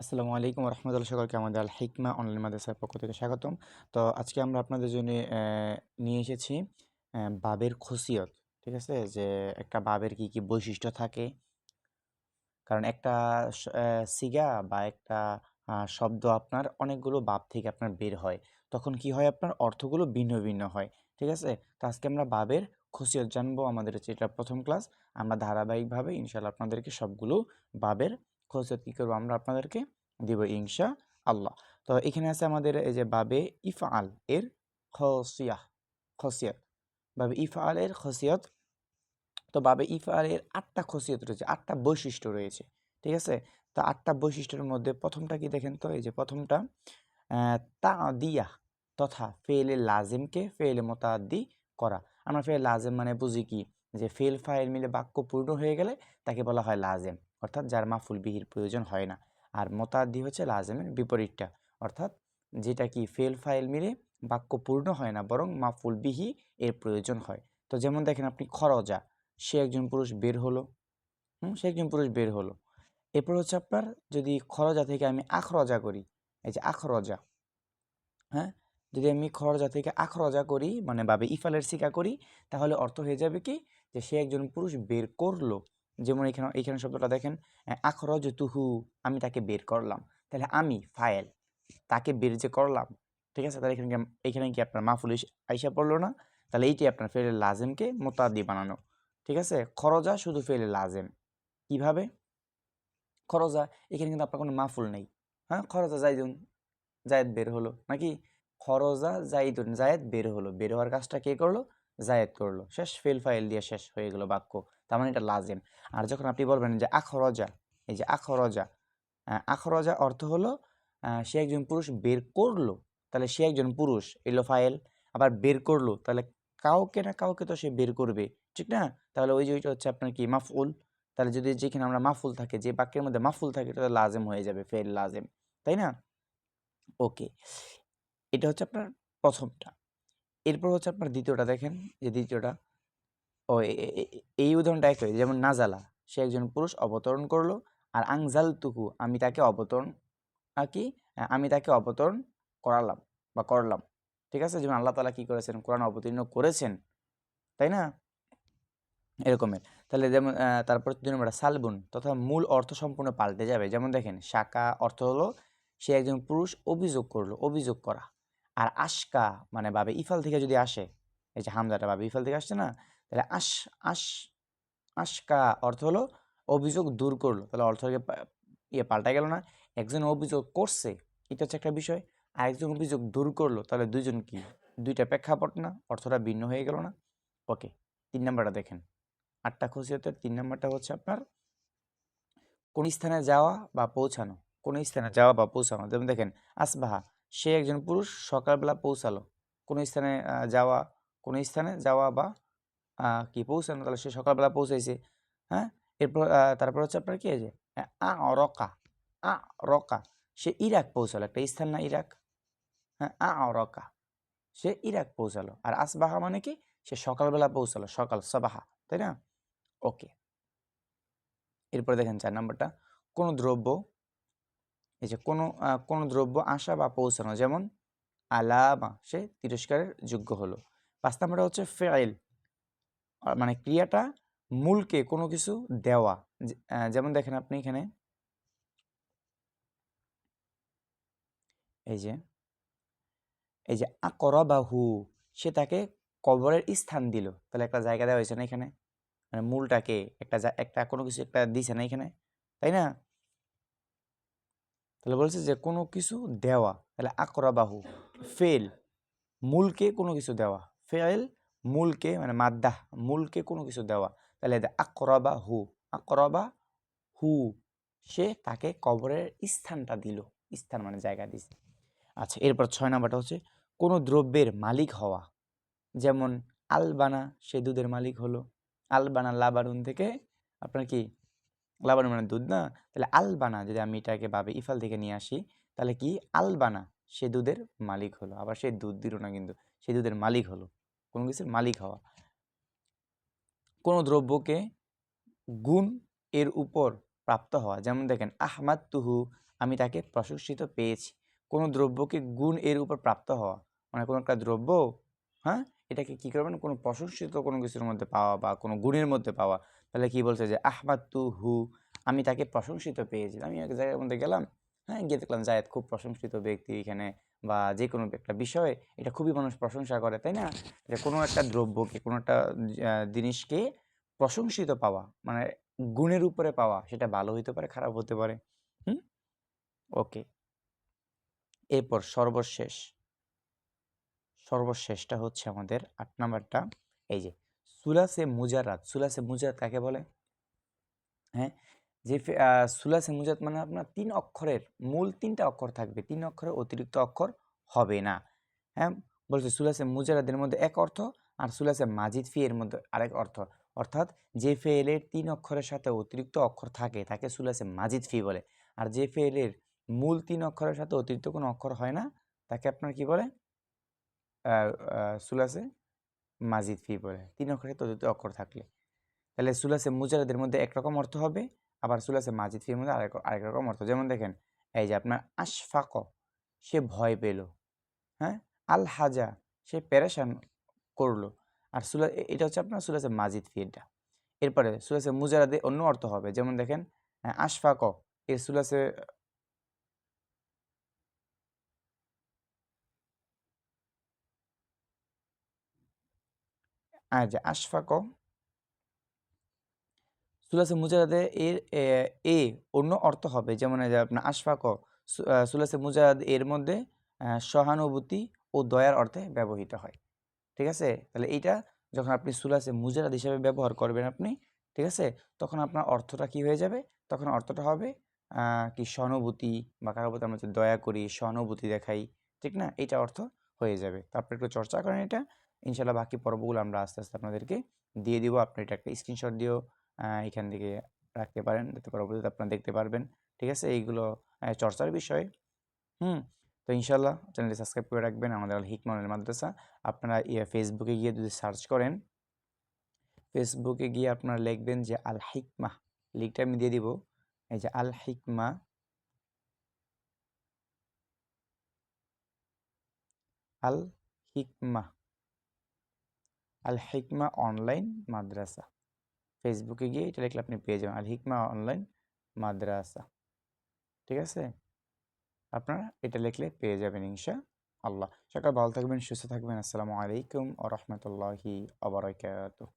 আসসালামু আলাইকুম রহমতুল্লাহ সকলকে আমাদের আল হিকমা অনলাইন মাদ্রাসার পক্ষ থেকে স্বাগতম। তো আজকে আমরা আপনাদের জন্য নিয়ে এসেছি বাবের খসিয়ত, ঠিক আছে? যে একটা বাবের কি কি বৈশিষ্ট্য থাকে। কারণ একটা সিগা বা একটা শব্দ আপনার অনেকগুলো বাপ থেকে আপনার বের হয়। তখন কি হয় আপনার? অর্থগুলো ভিন্ন ভিন্ন হয়, ঠিক আছে? তো আজকে আমরা বাবের খসিয়ত জানব আমাদের হচ্ছে এটা প্রথম ক্লাস। আমরা ধারাবাহিকভাবে ইনশাল্লাহ আপনাদেরকে সবগুলো বাবের খসিয়ত কী করব আমরা আপনাদেরকে দিব ইনশা আল্লাহ। তো এখানে আছে আমাদের এই যে বাবে ইফ আল এর খসিয়াহ, খসিয়ত। বাবে ইফআল এর খসিয়ত, তো বাবে ইফআল এর আটটা খসিয়ত রয়েছে, আটটা বৈশিষ্ট্য রয়েছে, ঠিক আছে? তো আটটা বৈশিষ্ট্যের মধ্যে প্রথমটা কি দেখেন তো, এই যে প্রথমটা তা দিয়া তথা ফেলে লাজেমকে ফেলে মোতাদ্দি করা। আমরা ফেল লাজেম মানে বুঝি কি? যে ফেল ফাইল মিলে বাক্য পূর্ণ হয়ে গেলে তাকে বলা হয় লাজেম। অর্থাৎ যার মাফুল বিহির প্রয়োজন হয় না। আর মোতাদ্দি হচ্ছে লাজেমের বিপরীতটা। অর্থাৎ যেটা কি ফেল ফাইল মিলে বাক্য পূর্ণ হয় না, বরং মাফুল বিহি এর প্রয়োজন হয়। তো যেমন দেখেন আপনি খরজা, সে একজন পুরুষ বের হলো। হুম, সে একজন পুরুষ বের হলো। এরপর হচ্ছে আপনার যদি খরজা থেকে আমি আখরজা করি, এই যে আখরজা হ্যাঁ? যদি আমি খরজা থেকে আখরজা করি মানে বাবে ইফালের শিকা করি, তাহলে অর্থ হয়ে যাবে কি? যে সে একজন পুরুষ বের করল। যেমন এখানে এখানে শব্দটা দেখেন আখরজ তুহু আমি তাকে বের করলাম। তাহলে আমি, ফায়েল, তাকে বের যে করলাম, ঠিক আছে? তাহলে এখানে এখানে কি আপনার মাফুল আইসা পড়ল না। তাহলে এইটি আপনার ফেলে লাজেমকে মোতাদি বানানো, ঠিক আছে? খরজা শুধু ফেলে লাজেম। কীভাবে? খরজা, এখানে কিন্তু আপনার কোনো মাফুল নেই। হ্যাঁ? খরজা জাইদুন জায়েদ বের হলো। নাকি? খরজা জাইদুন জায়েদ বের হলো। বের হওয়ার কাজটা কে করল? জায়েদ করল। শেষ ফেল ফাইল দিয়ে শেষ হয়ে গেল বাক্য। তার মানে এটা লাজেম। আর যখন আপনি বলবেন যে আখরজা, এই যে আখরজা আখরজা অর্থ হলো সে একজন পুরুষ বের করল, তাহলে সে একজন পুরুষ এলো ফাইল আবার বের করল, তাহলে কাউকে না কাউকে তো সে বের করবে, ঠিক না? তাহলে ওই যে ওইটা হচ্ছে আপনার কি মাফুল তাহলে যদি যেখানে আমরা মাফুল থাকে, যে বাক্যের মধ্যে মাফুল থাকে এটা লাজেম হয়ে যাবে ফেল লাজেম, তাই না? ওকে, এটা হচ্ছে আপনার প্রথমটা। এরপর হচ্ছে আপনার দ্বিতীয়টা, দেখেন যে দ্বিতীয়টা ও এই উদাহরণটা একই, যেমন নাজালা, সে একজন পুরুষ অবতরণ করল, আর আংজাল তুহু আমি তাকে অবতরণ আর কি? আমি তাকে অবতরণ করালাম বা করলাম। ঠিক আছে? যেমন আল্লাহ তালা কি করেছেন? কোরআন অবতীর্ণ করেছেন, তাই না? এরকমের। তাহলে যেমন তারপর দুই নম্বরটা, সালবুন, তথা মূল অর্থ সম্পূর্ণ পাল্টে যাবে। যেমন দেখেন, শাকা অর্থ হলো, সে একজন পুরুষ অভিযোগ করল, অভিযোগ করা। আর আশকা মানে বাবে ইফাল থেকে যদি আসে, এই যে হামজাটা বাবে ইফাল থেকে আসছে না তাহলে আশ আশ, আশকা অর্থ হলো অভিযোগ দূর করল। তাহলে অর্থ ইয়ে পাল্টা গেল না। একজন অভিযোগ করছে, এটা হচ্ছে একটা বিষয়। আর একজন অভিযোগ দূর করল, তাহলে দুইজন কি? দুইটা প্রেক্ষাপট না, অর্থটা ভিন্ন হয়ে গেল না। ওকে তিন নাম্বারটা দেখেন। আটটা খুশিয়তের তিন নাম্বারটা হচ্ছে আপনার কোন স্থানে যাওয়া বা পৌঁছানো। কোন স্থানে যাওয়া বা পৌঁছানো। যেমন দেখেন, আসবাহা, সে একজন পুরুষ সকালবেলা পৌঁছালো। কোন স্থানে যাওয়া, কোন স্থানে যাওয়া বা কি পৌঁছানো? তাহলে সে সকালবেলা পৌঁছাইছে হ্যাঁ? এরপর তারপর হচ্ছে আপনার কি আছে আ রকা আ রকা সে ইরাক পৌঁছালো, একটা স্থান না ইরাক? হ্যাঁ আ রকা সে ইরাক পৌঁছালো। আর আসবাহা মানে কি? সে সকালবেলা পৌঁছালো, সকাল সবাহা, তাই না? ওকে। এরপরে দেখেন চার নাম্বারটা। কোনো দ্রব্য, এই যে কোনো কোনো দ্রব্য আসা বা পৌঁছানো, যেমন আলামা, সে তিরস্কারের যোগ্য হলো। পাঁচ নাম্বারটা হচ্ছে ফেল মানে ক্রিয়াটা মূলকে কোনো কিছু দেওয়া। যেমন দেখেন আপনি এখানে এই যে এই যে, আকরাবাহু, সে তাকে কবরের স্থান দিল। তাহলে একটা জায়গা দেওয়া হয়েছে না এখানে? মানে মূলটাকে একটা একটা কোনো কিছু একটা দিছে না এখানে? তাই না? তাহলে বলছে যে, কোনো কিছু দেওয়া। তাহলে আকরাবাহু, ফেল, মূলকে কোনো কিছু দেওয়া। ফেল মূলকে মানে মাদ্দাহ, মূলকে কোনো কিছু দেওয়া। তাহলে আকরবা হু আকরবা হু সে তাকে কবরের স্থানটা দিল। স্থান মানে জায়গা দিছে। আচ্ছা এরপর ছয় নাম্বারটা হচ্ছে কোনো দ্রব্যের মালিক হওয়া। যেমন আলবানা, সে দুধের মালিক হলো। আলবানা লাবারুন থেকে আপনার কি, লাবানুন মানে দুধ না? তাহলে আলবানা যদি আমি এটাকে ভাবে ইফাল থেকে নিয়ে আসি, তাহলে কি? আলবানা, সে দুধের মালিক হলো। আবার সে দুধ দিল না কিন্তু, সে দুধের মালিক হলো। কোনো কিছুর মালিক হওয়া। কোনো দ্রব্যকে গুণ এর উপর প্রাপ্ত হওয়া। যেমন দেখেন আহমাদ তুহু আমি তাকে প্রশংসিত পেয়েছি। কোনো দ্রব্যকে গুণ এর উপর প্রাপ্ত হওয়া। মানে কোনো একটা দ্রব্য হ্যাঁ এটাকে কি করবেন? কোনো প্রশংসিত কোনো কিছুর মধ্যে পাওয়া বা কোনো গুণের মধ্যে পাওয়া। তাহলে কি বলছে যে আহমাদ তুহু আমি তাকে প্রশংসিত পেয়েছি। আমি এক জায়গার মধ্যে গেলাম হ্যাঁ গিয়ে দেখলাম, জায়েদ খুব প্রশংসিত ব্যক্তি এখানে বা যে কোনো একটা বিষয়ে এটা খুবই মানুষ প্রশংসা করে, তাই না? যে কোনো একটা দ্রব্যকে, কোনো একটা জিনিসকে প্রশংসিত পাওয়া মানে গুণের উপরে পাওয়া, সেটা ভালো হইতে পারে, খারাপ হতে পারে। হুম? ওকে। এরপর সর্বশেষ। সর্বশেষটা হচ্ছে আমাদের আট নাম্বারটা। এই যে, সুলাসে মুজারাত সুলাসে মুজারাত কাকে বলে? হ্যাঁ? যে সুলাসে মুজারাত মানে আপনার তিন অক্ষরের, মূল তিনটা অক্ষর থাকবে। তিন অক্ষরের অতিরিক্ত অক্ষর হবে না। হ্যাঁ? বলছে সুলাসে মুজারাদের মধ্যে এক অর্থ আর সুলাসে মাজিদ ফি এর মধ্যে আরেক অর্থ। অর্থাৎ যে ফেলের তিন অক্ষরের সাথে অতিরিক্ত অক্ষর থাকে, তাকে সুলাসে মাজিদ ফি বলে। আর যে ফেলের মূল তিন অক্ষরের সাথে অতিরিক্ত কোনো অক্ষর হয় না, তাকে আপনার কি বলে? সুলাসে মাজিদ ফি বলে। তিন অক্ষরের অতিরিক্ত অক্ষর থাকলে। তাহলে সুলাসে মুজারাদের মধ্যে একরকম অর্থ হবে। আবার সুলাসে মাজিদ ফির মধ্যে আরেক আরেক রকম অর্থ। যেমন দেখেন, এই যে আপনার আশফাক, সে ভয় পেল হ্যাঁ? আল হাজা, সে পেরেশান করল। আর সুলা এটা হচ্ছে আপনার সুলাসে মাজিদ ফিরটা। এরপরে সুলাসে মুজারাদে অন্য অর্থ হবে। যেমন দেখেন আশফাক, এর সুলাসে যে আশফাক সুলাসে মুজারাদে এর এ, অন্য অর্থ হবে যেমন আপনার আশফাক সুলাসে মুজারাদ এর মধ্যে সহানুভূতি ও দয়ার অর্থে ব্যবহৃত হয়। ঠিক আছে? তাহলে এইটা যখন আপনি সুলাসে মুজারাদ হিসাবে ব্যবহার করবেন আপনি ঠিক আছে? তখন আপনার অর্থটা কি হয়ে যাবে? তখন অর্থটা হবে কি সহানুভূতি বা কারোর প্রতি আমরা দয়া করি সহানুভূতি দেখাই ঠিক না? এটা অর্থ হয়ে যাবে। তারপর একটু চর্চা করেন এটা। ইনশাল্লাহ বাকি পর্বগুলো আমরা আস্তে আস্তে আপনাদেরকে দিয়ে দিব। আপনি এটা একটা স্ক্রিনশট দিয়েও এখান থেকে রাখতে পারেন। পরবর্তীতে আপনারা দেখতে পারবেন। ঠিক আছে? এইগুলো চর্চার বিষয়। হুম? তো ইনশাল্লাহ চ্যানেলটি সাবস্ক্রাইব করে রাখবেন। আমাদের আল হিকমানের মাদ্রাসা। আপনারা ফেসবুকে গিয়ে যদি সার্চ করেন ফেসবুকে গিয়ে আপনারা লিখবেন যে আল হিকমা। লিঙ্কটা আমি দিয়ে দিব। এই যে আল হিকমা আল হিকমা। আল হিকমা অনলাইন মাদ্রাসা। ফেসবুকে গিয়ে এটা লিখলে আপনি পেয়ে যাবেন। আল হিকমা অনলাইন মাদ্রাসা। ঠিক আছে? আপনারা এটা লিখলে পেয়ে যাবেন ইনশা আল্লাহ সকাল ভালো থাকবেন, সুস্থ থাকবেন। আসসালামু আলাইকুম ও রহমতুল্লাহি আবরাকাতুহ